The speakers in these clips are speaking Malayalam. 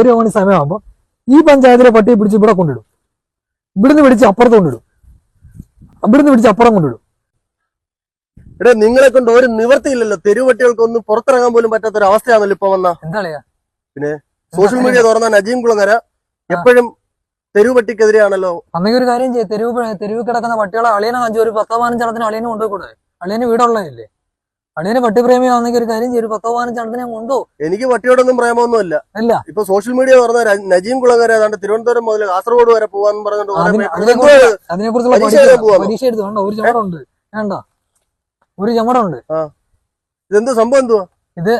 ഒരു മണി സമയമാകുമ്പോൾ ഈ പഞ്ചായത്തിലെ പട്ടിയെ പിടിച്ച് ഇവിടെ കൊണ്ടിടും. ഇവിടുന്ന് പിടിച്ച് അപ്പുറത്ത് കൊണ്ടിടും. ഇവിടുന്ന് പിടിച്ച് അപ്പുറം കൊണ്ടിടും. എടാ നിങ്ങളെ കൊണ്ട് ഒരു നിവർത്തിയില്ലല്ലോ തെരുവട്ടികൾക്കൊന്നും പുറത്തിറങ്ങാൻ പോലും പറ്റാത്ത ഒരു അവസ്ഥയാണല്ലോ ഇപ്പൊ വന്ന. എന്താ പിന്നെ സോഷ്യൽ മീഡിയ തുറന്ന നജീം കുളങ്ങര എപ്പോഴും തെരുവട്ടിക്കെതിരെയാണല്ലോ അങ്ങനെ ഒരു കാര്യം ചെയ്യും. തെരുവ് തെരുവ് കിടക്കുന്ന പട്ടികളെ അളിയനെ കാണിച്ചു ഒരു പത്തോ പതിനഞ്ചെണ്ണത്തിന് അളിയനെ കൊണ്ടുപോയി കൂടെ അളിയന് വീടുള്ളതല്ലേ? അളിയന് പട്ടിപ്രേമിയാണെങ്കിൽ ഒരു കാര്യം ചെയ്യും ഒരു പത്തോ ഞാൻ കൊണ്ടോ എനിക്ക് പട്ടിയോടൊന്നും പ്രേമൊന്നും ഇല്ല ഇപ്പൊ സോഷ്യൽ മീഡിയ പറഞ്ഞ നജീം കുളങ്ങര ഏതാണ്ട് തിരുവനന്തപുരം മുതൽ കാസർഗോഡ് വരെ പോവാന്ന് പറഞ്ഞിട്ട് അതിന് കുറിച്ചുള്ള പരീക്ഷ എടുത്ത് വേണ്ട ഒരു ചമടുണ്ട്. വേണ്ട ഒരു ചമടുണ്ട്. ഇതെന്ത് സംഭവം എന്തുവാ? ഇത്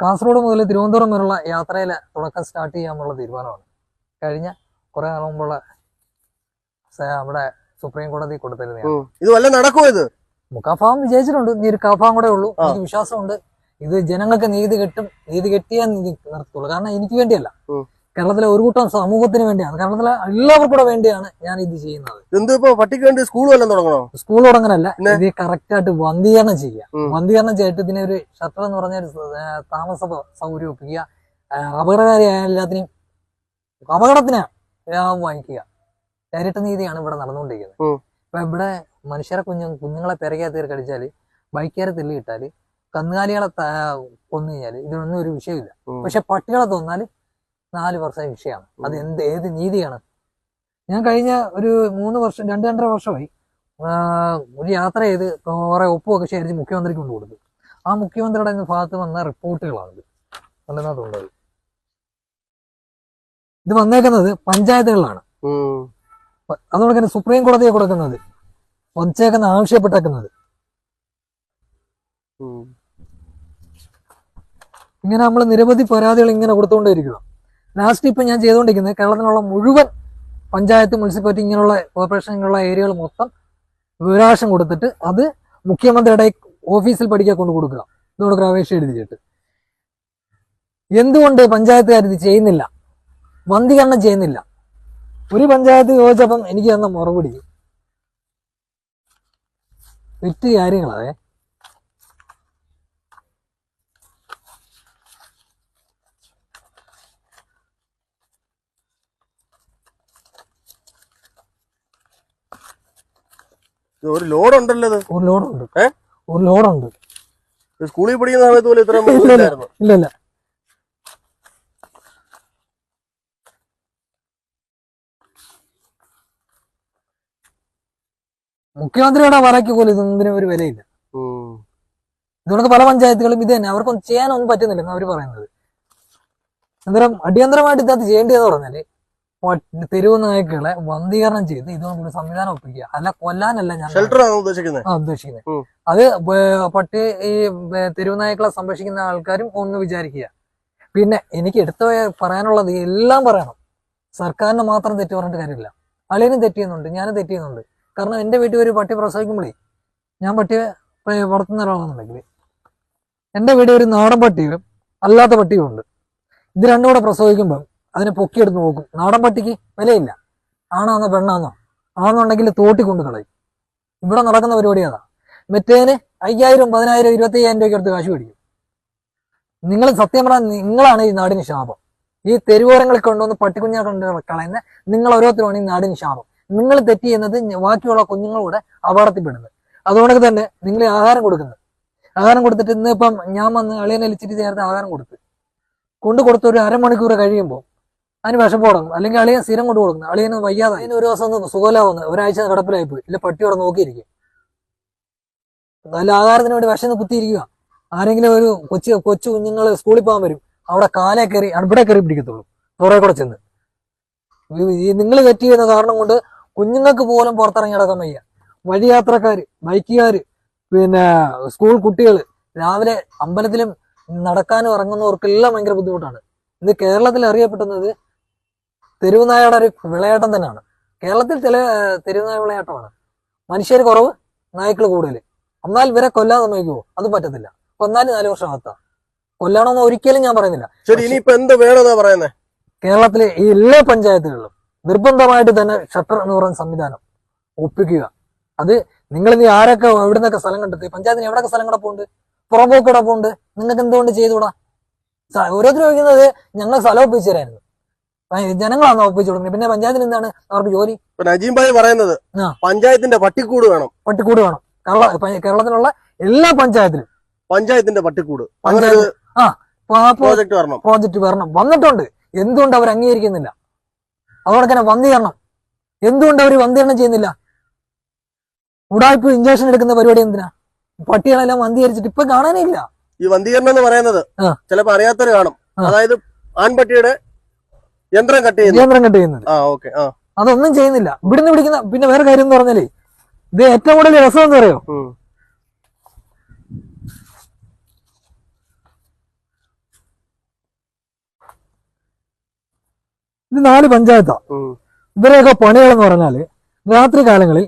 കാസർഗോഡ് മുതൽ തിരുവനന്തപുരം വരെയുള്ള യാത്രയിലെ തുടക്കം സ്റ്റാർട്ട് ചെയ്യാനുള്ള തീരുമാനമാണ്. കഴിഞ്ഞ കുറെ നാൾ മുമ്പുള്ള നമ്മുടെ സുപ്രീം കോടതി കൊടുത്തിരുന്നു ഇത് വല്ല നടക്കുമോ ഇത്? മുക്കാഫാം വിജയിച്ചിട്ടുണ്ട്. നീ ഒരു കാഫാം കൂടെ ഉള്ളൂ. എനിക്ക് വിശ്വാസമുണ്ട്. ഇത് ജനങ്ങൾക്ക് നീതി കിട്ടും. നീതി കിട്ടിയാൽ നീതി നിർത്തുള്ളൂ. കാരണം എനിക്ക് വേണ്ടിയല്ല. കേരളത്തിലെ ഒരു കൂട്ടം സമൂഹത്തിന് വേണ്ടിയാണ്. കേരളത്തിലെ എല്ലാവർക്കും കൂടെ വേണ്ടിയാണ് ഞാൻ ഇത് ചെയ്യുന്നത്. പട്ടിക്ക് വേണ്ടി സ്കൂൾ വല്ലതും തുടങ്ങണോ? സ്കൂൾ തുടങ്ങാനല്ല ഇത് കറക്റ്റ് ആയിട്ട് വന്ധീകരണം ചെയ്യുക. വന്ധീകരണം ചെയ്തിട്ട് ഇതിനെ ഒരു ഷട്ടർ എന്ന് പറഞ്ഞ ഒരു താമസ സൗകര്യം ഒപ്പിക്കുക. അപകടകാരിയായ എല്ലാത്തിനെയും അപകടത്തിനാണ് വാങ്ങിക്കുക. ചരിട്ട നീതിയാണ് ഇവിടെ നടന്നുകൊണ്ടിരിക്കുന്നത്. ഉം. ഇപ്പൊ ഇവിടെ മനുഷ്യരെ കുഞ്ഞു കുഞ്ഞുങ്ങളെ പിറകെ കടിച്ചാൽ ബൈക്കേറെ തെല്ലി ഇട്ടാൽ കന്നുകാലികളെ കൊന്നു കഴിഞ്ഞാൽ ഇതിനൊന്നും ഒരു വിഷയമില്ല പക്ഷെ പട്ടികളെ തോന്നാൽ നാല് വർഷം വിഷയമാണ്. അത് എന്ത് ഏത് നീതിയാണ് ഞാൻ കഴിഞ്ഞ ഒരു മൂന്ന് വർഷം രണ്ട് രണ്ടര വർഷമായി ഒരു യാത്ര ചെയ്ത് കുറെ ഒപ്പുമൊക്കെ ശേഖരിച്ച് മുഖ്യമന്ത്രിക്ക് കൊണ്ട് കൊടുത്തു. ആ മുഖ്യമന്ത്രിയുടെ ഭാഗത്ത് വന്ന റിപ്പോർട്ടുകളാണിത്. കണ്ടെന്നതുള്ളത് ഇത് വന്നേക്കുന്നത് പഞ്ചായത്തുകളിലാണ്. അതുകൊണ്ട് തന്നെ സുപ്രീം കോടതിയെ കൊടുക്കുന്നത് വന്നേക്കുന്ന ആവശ്യപ്പെട്ടേക്കുന്നത്. ഇങ്ങനെ നമ്മൾ നിരവധി പരാതികൾ ഇങ്ങനെ കൊടുത്തുകൊണ്ടിരിക്കുക ലാസ്റ്റ് ഇപ്പം ഞാൻ ചെയ്തുകൊണ്ടിരിക്കുന്നത് കേരളത്തിലുള്ള മുഴുവൻ പഞ്ചായത്ത് മുനിസിപ്പാലിറ്റി ഇങ്ങനെയുള്ള കോർപ്പറേഷൻ ഇങ്ങനെയുള്ള ഏരിയകൾ മൊത്തം വിവരാശം കൊടുത്തിട്ട് അത് മുഖ്യമന്ത്രിയുടെ ഓഫീസിൽ പഠിക്കാൻ കൊണ്ട് കൊടുക്കുക. ഇതോട് അപേക്ഷ എഴുതിയിട്ട് എന്തുകൊണ്ട് പഞ്ചായത്തുകാർ ഇത് ചെയ്യുന്നില്ല? വന്ധീകരണം ചെയ്യുന്നില്ല? ഒരു പഞ്ചായത്ത് ചോദിച്ചപ്പം എനിക്ക് തന്ന മറുപടി വിറ്റ് കാര്യങ്ങളാവേ ഒരു ലോഡ് ഉണ്ടല്ലോ ഒരു ലോഡുണ്ട്. ഏ? ഒരു ലോഡുണ്ട്. സ്കൂളിൽ പഠിക്കുന്ന സമയത്ത് പോലും ഇത്ര ഇല്ല, ഇല്ല. ഇല്ലായിരുന്നു ഇല്ല ഇല്ല മുഖ്യമന്ത്രിയുടെ വരയ്ക്ക് പോലും ഇതൊന്നിനും ഒരു വിലയില്ല. ഇതുകൊണ്ട് പല പഞ്ചായത്തുകളും ഇത് തന്നെ. അവർക്കൊന്നും ചെയ്യാനൊന്നും പറ്റുന്നില്ലെന്ന് അവർ പറയുന്നത്. അന്നേരം അടിയന്തരമായിട്ട് ഇതിനകത്ത് ചെയ്യേണ്ടതെന്ന് പറഞ്ഞാൽ തെരുവ് നായ്ക്കളെ വന്ധീകരണം ചെയ്ത് ഇതുകൊണ്ടൊരു സംവിധാനം ഒപ്പിക്കുക. അല്ല കൊല്ലാനല്ല ഞാൻ ഉദ്ദേശിക്കുന്നത് ആ ഉദ്ദേശിക്കുന്നത് അത് പട്ടി ഈ തെരുവ് നായ്ക്കളെ സംരക്ഷിക്കുന്ന ആൾക്കാരും ഒന്ന് വിചാരിക്കുക. പിന്നെ എനിക്ക് എടുത്തു പറയാനുള്ളത് എല്ലാം പറയണം. സർക്കാരിന് മാത്രം തെറ്റ് പറഞ്ഞിട്ട് കാര്യമില്ല. അളിയനും തെറ്റ് ചെയ്യുന്നുണ്ട് ഞാനും തെറ്റ് ചെയ്യുന്നുണ്ട്. കാരണം എന്റെ വീട്ടിൽ ഒരു പട്ടി പ്രസവിക്കുമ്പോഴേ ഞാൻ പട്ടിയെ വളർത്തുന്ന ഒരാളാണെന്നുണ്ടെങ്കിൽ എന്റെ വീട് ഒരു നാടൻ പട്ടിയും അല്ലാത്ത പട്ടിയും ഉണ്ട്. ഇത് രണ്ടും കൂടെ പ്രസവിക്കുമ്പോൾ അതിനെ പൊക്കിയെടുത്ത് നോക്കും. നാടൻ പട്ടിക്ക് വിലയില്ല. ആണാന്നോ പെണ്ണാന്നോ? ആണെന്നുണ്ടെങ്കിൽ തോട്ടി കൊണ്ട് കളയും. ഇവിടെ നടക്കുന്ന പരിപാടി അതാ. മറ്റേന് അയ്യായിരം പതിനായിരം ഇരുപത്തി അയ്യായിരം രൂപയ്ക്ക് അടുത്ത് കാശ് മേടിക്കും. നിങ്ങൾ സത്യം പറഞ്ഞാൽ നിങ്ങളാണ് ഈ നാടിന് ശാപം. ഈ തെരുവോരങ്ങളിൽ കൊണ്ടുവന്ന് പട്ടിക്കുഞ്ഞാൽ കൊണ്ട് കളയുന്ന നിങ്ങൾ ഓരോരുത്തരുമാണ് ഈ നാടിന് ശാപം. നിങ്ങൾ തെറ്റ് ഞ- ബാക്കിയുള്ള കുഞ്ഞുങ്ങളൂടെ അപകടത്തിൽപ്പെടുന്നത്. അതുകൊണ്ടൊക്കെ തന്നെ നിങ്ങൾ ആഹാരം കൊടുക്കുന്നത്. ആഹാരം കൊടുത്തിട്ട് ഇന്ന് ഇപ്പം ഞാൻ വന്ന് അളിയനെ ലിച്ചിട്ട് ചേർത്ത് ആഹാരം കൊടുത്ത് കൊണ്ടു കൊടുത്ത ഒരു അരമണിക്കൂർ കഴിയുമ്പോൾ അതിന് വിഷപ്പ് തുടങ്ങും അല്ലെങ്കിൽ അളിയൻ സ്ഥിരം കൊണ്ട് കൊടുക്കുന്നത് അളിയന് വയ്യാതെ അതിന് ഒരു ദിവസം ഒന്ന് ഒരാഴ്ച കിടപ്പിലായി പോയി ഇല്ല പട്ടിയോടെ നോക്കിയിരിക്കും നല്ല ആഹാരത്തിന് വേണ്ടി വിഷം കുത്തിയിരിക്കുക. ആരെങ്കിലും ഒരു കൊച്ചു കൊച്ചു കുഞ്ഞുങ്ങൾ സ്കൂളിൽ പോകാൻ വരും. അവിടെ കാലെ കയറി ഇവിടെ കയറി പിടിക്കത്തുള്ളൂ. പുറകെ കൂടെ ചെന്ന്. നിങ്ങൾ തെറ്റ് ചെയ്യുന്ന കാരണം കൊണ്ട് കുഞ്ഞുങ്ങൾക്ക് പോലും പുറത്തിറങ്ങി നടക്കാൻ വയ്യ. വഴിയാത്രക്കാര് ബൈക്കുകാര് പിന്നെ സ്കൂൾ കുട്ടികൾ രാവിലെ അമ്പലത്തിലും നടക്കാനും ഇറങ്ങുന്നവർക്കെല്ലാം ഭയങ്കര ബുദ്ധിമുട്ടാണ്. ഇത് കേരളത്തിൽ അറിയപ്പെടുന്നത് തെരുവുനായയുടെ ഒരു വിളയാട്ടം തന്നെയാണ്. കേരളത്തിൽ ചില തെരുവുനായ വിളയാട്ടമാണ്. മനുഷ്യർ കുറവ് നായ്ക്കൾ കൂടുതൽ എന്നാൽ ഇവരെ കൊല്ലാൻ സമ്മതിക്കുമോ അത് പറ്റത്തില്ല. കൊന്നാലും നാല് വർഷം ആകത്ത കൊല്ലണമെന്ന് ഒരിക്കലും ഞാൻ പറയുന്നില്ല. ശരി ഇനിയിപ്പോ എന്ത് വേണമെന്നാ പറയുന്നത് കേരളത്തിലെ ഈ എല്ലാ പഞ്ചായത്തുകളിലും നിർബന്ധമായിട്ട് തന്നെ ഷട്ടർ എന്ന് പറയുന്ന സംവിധാനം ഒപ്പിക്കുക. അത് നിങ്ങൾ ഇനി ആരൊക്കെ എവിടെ നിന്നൊക്കെ സ്ഥലം കണ്ടെത്തി പഞ്ചായത്തിന് എവിടെയൊക്കെ സ്ഥലം കിടപ്പുണ്ട് പുറമ്പോക്ക് കിടപ്പുണ്ട് നിങ്ങൾക്ക് എന്തുകൊണ്ട് ചെയ്തുകൂടാ? ഓരോരുത്തർ ചോദിക്കുന്നത് ഞങ്ങൾ സ്ഥലം ഒപ്പിച്ചു തരായിരുന്നു ജനങ്ങളാണ് ഒപ്പിച്ചു കൊടുക്കുന്നത്. പിന്നെ പഞ്ചായത്തിന് എന്താണ് അവർക്ക് ജോലി? നജീം ഭായി പറയുന്നത് പഞ്ചായത്തിന്റെ പട്ടിക്കൂട് വേണം. പട്ടിക്കൂട് വേണം. കേരള കേരളത്തിലുള്ള എല്ലാ പഞ്ചായത്തിലും. പഞ്ചായത്തിന്റെ പട്ടിക്കൂട്. പഞ്ചായത്ത്. ആ പ്രോജക്ട് വരണം. പ്രോജക്ട് വരണം. വന്നിട്ടുണ്ട്. എന്തുകൊണ്ട് അവർ അംഗീകരിക്കുന്നില്ല? അതോടെ തന്നെ വന്ധീകരണം എന്തുകൊണ്ട് അവർ വന്ധീകരണം ചെയ്യുന്നില്ല? ഉടായ്പ ഇഞ്ചക്ഷൻ എടുക്കുന്ന പരിപാടി എന്തിനാ? പട്ടികളെല്ലാം വന്ധീകരിച്ചിട്ട് ഇപ്പൊ കാണാനേ ഇല്ല. ഈ വന്ധീകരണം എന്ന് പറയുന്നത്. ചിലപ്പോ അറിയാത്തവര് കാണും. അതായത് ആൺപട്ടിയുടെ യന്ത്രം കട്ട് ചെയ്യുന്നു യന്ത്രം കട്ട് ചെയ്യുന്നത്. അതൊന്നും ചെയ്യുന്നില്ല. ഇവിടുന്ന് പിടിക്കുന്ന പിന്നെ വേറെ കാര്യം എന്ന് പറഞ്ഞാലേ ഇത് ഏറ്റവും കൂടുതൽ രസം എന്ന് പറയോ ഇത് നാല് പഞ്ചായത്താ. ഇവരെയൊക്കെ പണികളെന്ന് പറഞ്ഞാൽ രാത്രി കാലങ്ങളിൽ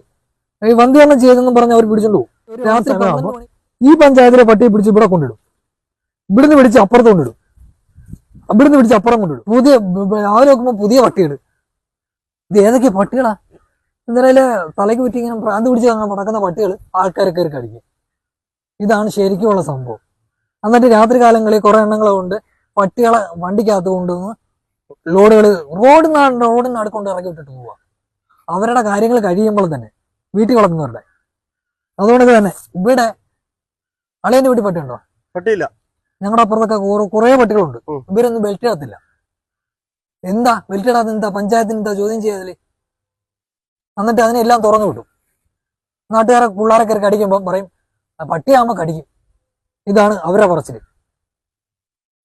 ഈ വന്ധീകരണം ചെയ്തെന്ന് പറഞ്ഞ് അവർ പിടിച്ചോണ്ട് പോകും. രാത്രി കാലാകുമ്പോൾ ഈ പഞ്ചായത്തിലെ പട്ടിയെ പിടിച്ച് ഇവിടെ കൊണ്ടിടും. ഇവിടുന്ന് പിടിച്ച് അപ്പുറത്ത് കൊണ്ടിടും. ഇവിടുന്ന് പിടിച്ച് അപ്പുറം കൊണ്ടിടും. പുതിയ ആ രാവിലെ നോക്കുമ്പോൾ പുതിയ പട്ടിയുണ്ട് ഇത് ഏതൊക്കെ പട്ടികളാ? എന്തായാലും തലയ്ക്ക് പറ്റി ഇങ്ങനെ ഭ്രാന്ത് പിടിച്ച് അങ്ങനെ പടക്കുന്ന പട്ടികൾ ആൾക്കാരെ കയറി കടിക്കും. ഇതാണ് ശരിക്കുമുള്ള സംഭവം. എന്നിട്ട് രാത്രി കാലങ്ങളിൽ കുറെ എണ്ണങ്ങളെ കൊണ്ട് പട്ടികളെ വണ്ടിക്കകത്ത് കൊണ്ടുവന്ന് ലോഡുകൾ റോഡ് റോഡിന് നടുക്കൊണ്ട് ഇറക്കി വിട്ടിട്ട് പോവുക അവരുടെ കാര്യങ്ങൾ കഴിയുമ്പോൾ തന്നെ വീട്ടിൽ വളർത്തുന്നവരുടെ. അതുകൊണ്ട് തന്നെ ഇവിടെ അളിയന്റെ വീട്ടിൽ പട്ടിയുണ്ടോ? പട്ടിയില്ല. ഞങ്ങളുടെ അപ്പുറത്തൊക്കെ കുറെ- പട്ടികളുണ്ട്. ഇവരൊന്നും ബെൽറ്റ് ഇടത്തില്ല. എന്താ ബെൽറ്റ് ഇടാത്ത എന്താ പഞ്ചായത്തിന് എന്താ ചോദ്യം ചെയ്തതിൽ എന്നിട്ട് അതിനെല്ലാം തുറന്നു വിട്ടു നാട്ടുകാരെ പിള്ളേരെ കയറി കടിക്കുമ്പോൾ പറയും പട്ടിയാകുമ്പോൾ പട്ടിയാകുമ്പോ കടിക്കും. ഇതാണ് അവരെ പറച്ചിൽ.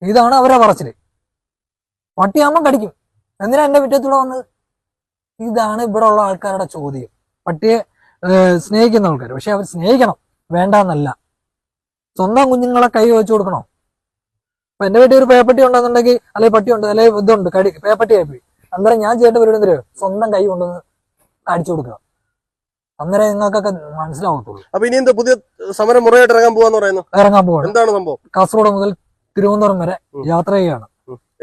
ഇതാണ് അവരെ പറച്ചിൽ. പട്ടിയാകുമ്പോ കടിക്കും. എന്തിനാ എന്റെ മുറ്റത്തൂടെ വന്നത്? ഇതാണ് ഇവിടെ ഉള്ള ആൾക്കാരുടെ ചോദ്യം. പട്ടിയെ സ്നേഹിക്കുന്ന ആൾക്കാർ പക്ഷെ അവർ സ്നേഹിക്കണം. വേണ്ടെന്നല്ല. സ്വന്തം കുഞ്ഞുങ്ങളെ കൈ വെച്ച് കൊടുക്കണോ? അപ്പൊ എന്റെ വീട്ടിൽ ഒരു പേപ്പട്ടി ഉണ്ടെന്നുണ്ടെങ്കിൽ അല്ലെങ്കിൽ പട്ടി ഉണ്ട് അല്ലെങ്കിൽ ഇതുണ്ട് കടി പേപ്പട്ടി ആയി പോയി അന്നേരം ഞാൻ ചെയ്യേണ്ട പരിപാടി എന്തോ സ്വന്തം കൈ കൊണ്ടുവന്ന് അടിച്ചു കൊടുക്കുക. അന്നേരം നിങ്ങൾക്കൊക്കെ മനസ്സിലാവത്തുള്ളൂ. അപ്പൊ ഇനി എന്താ പുതിയ സമരം മുറയായിട്ട് ഇറങ്ങാൻ പോവാന്ന് പറയുന്നു? ഇറങ്ങാൻ പോവാണ്. എന്താണ് സംഭവം? കാസർഗോഡ് മുതൽ തിരുവനന്തപുരം വരെ. യാത്ര ചെയ്യുകയാണ്.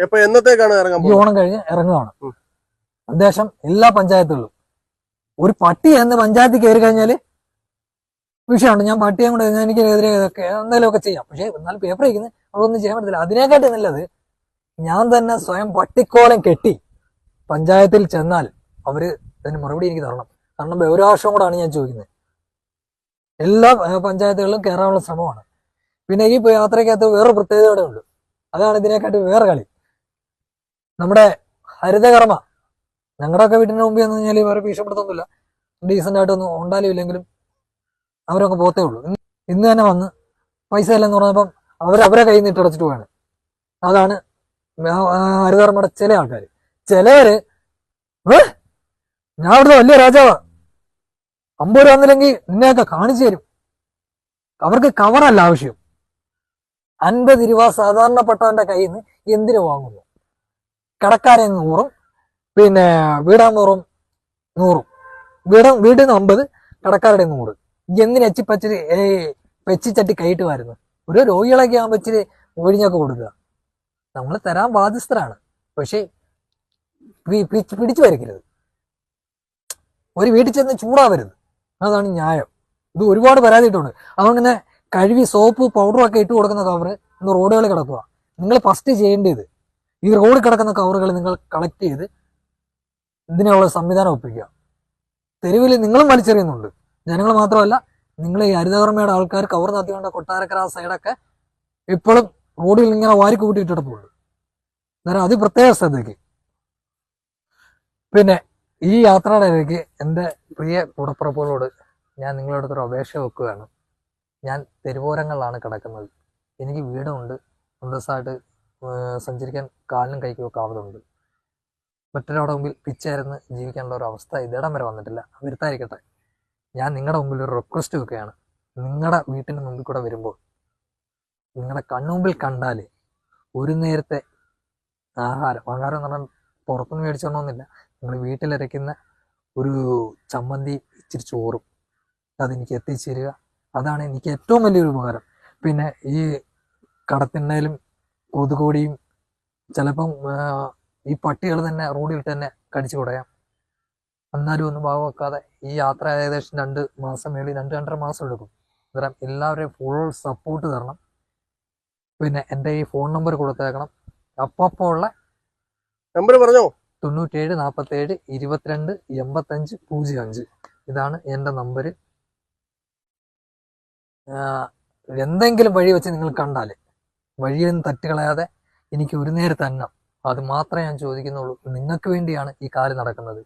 എപ്പൊ എന്നത്തേക്കാണ് ഇറങ്ങാൻ ഈ ഓണം കഴിഞ്ഞ് ഇറങ്ങുകയാണ്. ഉദ്ദേശം എല്ലാ പഞ്ചായത്തുകളിലും. ഒരു പട്ടി എന്ന് പഞ്ചായത്തിൽ കയറി കഴിഞ്ഞാൽ വിഷയമുണ്ട്. ഞാൻ പട്ടിയെ കൊണ്ട് എനിക്കെതിരെ ഇതൊക്കെ എന്തെങ്കിലുമൊക്കെ ചെയ്യാം. പക്ഷെ എന്നാലും പേപ്പർ വയ്ക്കുന്നത് അവളൊന്നും ചെയ്യാൻ പറ്റത്തില്ല. അതിനെക്കാട്ടി നല്ലത് ഞാൻ തന്നെ സ്വയം പട്ടിക്കോലം കെട്ടി പഞ്ചായത്തിൽ ചെന്നാൽ അവർ അതിന് മറുപടി എനിക്ക് തരണം. കാരണം ബഹുരാഷ്ട്രം കൂടാണ് ഞാൻ ചോദിക്കുന്നത് എല്ലാ പഞ്ചായത്തുകളിലും കയറാനുള്ള ശ്രമമാണ്. പിന്നെ ഈ യാത്രയ്ക്കകത്ത് വേറെ പ്രത്യേകതയോടെ ഉണ്ട്. അതാണ് ഇതിനെക്കാട്ടി വേറെ കളി. നമ്മുടെ ഹരിതകർമ്മ. ഞങ്ങളുടെയൊക്കെ വീടിന്റെ മുമ്പിൽ എന്ന് കഴിഞ്ഞാൽ വേറെ ഭീഷണിപ്പെടുത്തൊന്നുമില്ല. ഡീസെന്റ് ആയിട്ടൊന്നും ഉണ്ടാലും ഇല്ലെങ്കിലും അവരൊക്കെ പോത്തേ ഉള്ളൂ. ഇന്ന് തന്നെ വന്ന് പൈസ ഇല്ലെന്ന് പറഞ്ഞപ്പം അവർ അവരെ കയ്യിൽ നിന്ന് ഇട്ടടച്ചിട്ട് പോവാണ്. അതാണ് ഹരിതകർമ്മയുടെ ചില ആൾക്കാർ ചിലവര് ഞാൻ അവിടുത്തെ വലിയ രാജാവാ. അമ്പത് രൂപ വന്നില്ലെങ്കിൽ നിന്നെയൊക്കെ കാണിച്ചു തരും. അവർക്ക് കവറല്ല ആവശ്യം. അൻപത് രൂപ സാധാരണപ്പെട്ടവന്റെ കയ്യിൽ നിന്ന് എന്തിനു വാങ്ങുന്നു? കടക്കാരെ നൂറും പിന്നെ വീടാന്നൂറും നൂറും. വീട വീട് നിന്ന് അമ്പത് കടക്കാരുടെ നൂറ്. എന്തിനു എച്ചിപ്പച്ചിരി ഏ പെച്ചിച്ചട്ടി കൈയിട്ട് വരുന്നു ഒരു രോഗികളൊക്കെ ആകുമ്പോൾ ഇച്ചിരി ഒഴിഞ്ഞൊക്കെ കൊടുക്കുക. നമ്മൾ തരാൻ ബാധ്യസ്ഥരാണ്. പക്ഷേ പിടിച്ചു വരയ്ക്കരുത് ഒരു വീട്ടിൽ ചെന്ന് ചൂടാവരുത്. അതാണ് ന്യായം. ഇത് ഒരുപാട് പരാതിയിട്ടുണ്ട്. അതുകൊണ്ട് കഴുകി സോപ്പ് ഒക്കെ ഇട്ട് കൊടുക്കുന്ന കവർ ഇന്ന് റോഡുകളിൽ കിടക്കുക. നിങ്ങൾ ഫസ്റ്റ് ചെയ്യേണ്ടത് ഈ റോഡിൽ കിടക്കുന്ന കവറുകൾ നിങ്ങൾ കളക്ട് ചെയ്ത് ഇതിനുള്ള സംവിധാനം ഒപ്പിക്കുക. തെരുവിൽ നിങ്ങളും വലിച്ചെറിയുന്നുണ്ട്. ജനങ്ങൾ മാത്രമല്ല നിങ്ങൾ ഈ ഹരിതകർമ്മയുടെ ആൾക്കാർ കവർ നടത്തിക്കൊണ്ട് കൊട്ടാരക്കര സൈഡൊക്കെ ഇപ്പോഴും റോഡിൽ ഇങ്ങനെ വാരി കൂട്ടിയിട്ടിടപ്പുണ്ട് അന്നേരം അത് പ്രത്യേക ശ്രദ്ധയ്ക്ക്. പിന്നെ ഈ യാത്രയുടെ ഇടയ്ക്ക് എന്റെ പ്രിയ കൂടപ്പുറപ്പുകളോട് ഞാൻ നിങ്ങളുടെ അടുത്തൊരു അപേക്ഷ വെക്കുകയാണ്. ഞാൻ തെരുവോരങ്ങളിലാണ് കിടക്കുന്നത്. എനിക്ക് വീടുണ്ട്. അന്തസ്സായിട്ട് ഏഹ് സഞ്ചരിക്കാൻ കാലിനും കൈക്കും ഒക്കെ ആവതുണ്ട് മറ്റൊരാളുടെ മുമ്പിൽ പിച്ചായിരുന്ന് ജീവിക്കാനുള്ള ഒരു അവസ്ഥ ഇതിടം വരെ വന്നിട്ടില്ല. വരുത്താതിരിക്കട്ടെ. ഞാൻ നിങ്ങളുടെ മുമ്പിൽ ഒരു റിക്വസ്റ്റ് വെക്കുകയാണ്. നിങ്ങളുടെ വീട്ടിന് മുമ്പിൽ കൂടെ വരുമ്പോൾ നിങ്ങളുടെ കണ്ണുമുമ്പിൽ കണ്ടാൽ ഒരു നേരത്തെ ആഹാരം ആഹാരം എന്ന് പറഞ്ഞാൽ പുറത്തുനിന്ന് മേടിച്ചോണമെന്നില്ല നിങ്ങൾ വീട്ടിലിരയ്ക്കുന്ന ഒരു ചമ്മന്തി ഇച്ചിരി ചോറും അതെനിക്ക് എത്തിച്ചേരുക. അതാണ് എനിക്ക് ഏറ്റവും വലിയൊരു ഉപകാരം. പിന്നെ ഈ കടത്തിണ്ണയിലും കൊതുകോടിയും ചിലപ്പം ഈ പട്ടികൾ തന്നെ റോഡിൽ തന്നെ കടിച്ചു കുടയാം. എന്നാലും ഒന്നും ഭാഗം വെക്കാതെ ഈ യാത്ര ഏകദേശം രണ്ട് മാസം മേളിൽ രണ്ട് രണ്ടര മാസം എടുക്കും. അന്നേരം എല്ലാവരെയും ഫുൾ സപ്പോർട്ട് തരണം. പിന്നെ എന്റെ ഈ ഫോൺ നമ്പർ കൊടുത്തേക്കണം. അപ്പോൾ ഉള്ള നമ്പർ പറഞ്ഞോ? തൊണ്ണൂറ്റേഴ് നാൽപ്പത്തേഴ് ഇരുപത്തിരണ്ട് എൺപത്തഞ്ച് പൂജ്യം അഞ്ച്. ഇതാണ് എന്റെ നമ്പർ എന്തെങ്കിലും വഴി വെച്ച് നിങ്ങൾ കണ്ടാൽ വഴിയിൽ നിന്ന് തട്ടുകളയാതെ എനിക്ക് ഒരു നേരത്തെ അന്നം. അത് മാത്രമേ ഞാൻ ചോദിക്കുന്നുള്ളൂ. നിങ്ങൾക്ക് വേണ്ടിയാണ് ഈ കാൽ നടക്കുന്നത്.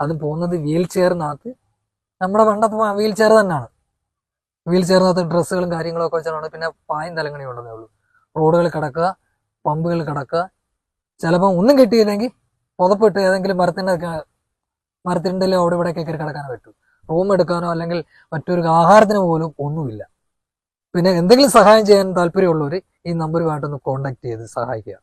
അതും പോകുന്നത് വീൽ ചെയറിനകത്ത് നമ്മുടെ പണ്ടത്തെ വീൽ ചെയർ തന്നെയാണ്. വീൽ ചെയറിനകത്ത് ഡ്രസ്സുകളും കാര്യങ്ങളും ഒക്കെ വെച്ചാണ് പിന്നെ പായും തലങ്ങണി ഉണ്ടെന്നേ ഉള്ളൂ. റോഡുകൾ കിടക്കുക പമ്പുകൾ കിടക്കുക. ചിലപ്പോൾ ഒന്നും കിട്ടിയില്ലെങ്കിൽ പുതപ്പിട്ട് ഏതെങ്കിലും മരത്തിന്റെ മരത്തിന്റെ അവിടെ ഇവിടെയൊക്കെ കയറി കിടക്കാനോ പറ്റും. റൂം എടുക്കാനോ അല്ലെങ്കിൽ മറ്റൊരു ആഹാരത്തിന് പോലും ഒന്നുമില്ല. പിന്നെ എന്തെങ്കിലും സഹായം ചെയ്യാൻ താല്പര്യമുള്ളവർ ഈ നമ്പറുമായിട്ടൊന്ന് കോൺടാക്ട് ചെയ്ത് സഹായിക്കുക.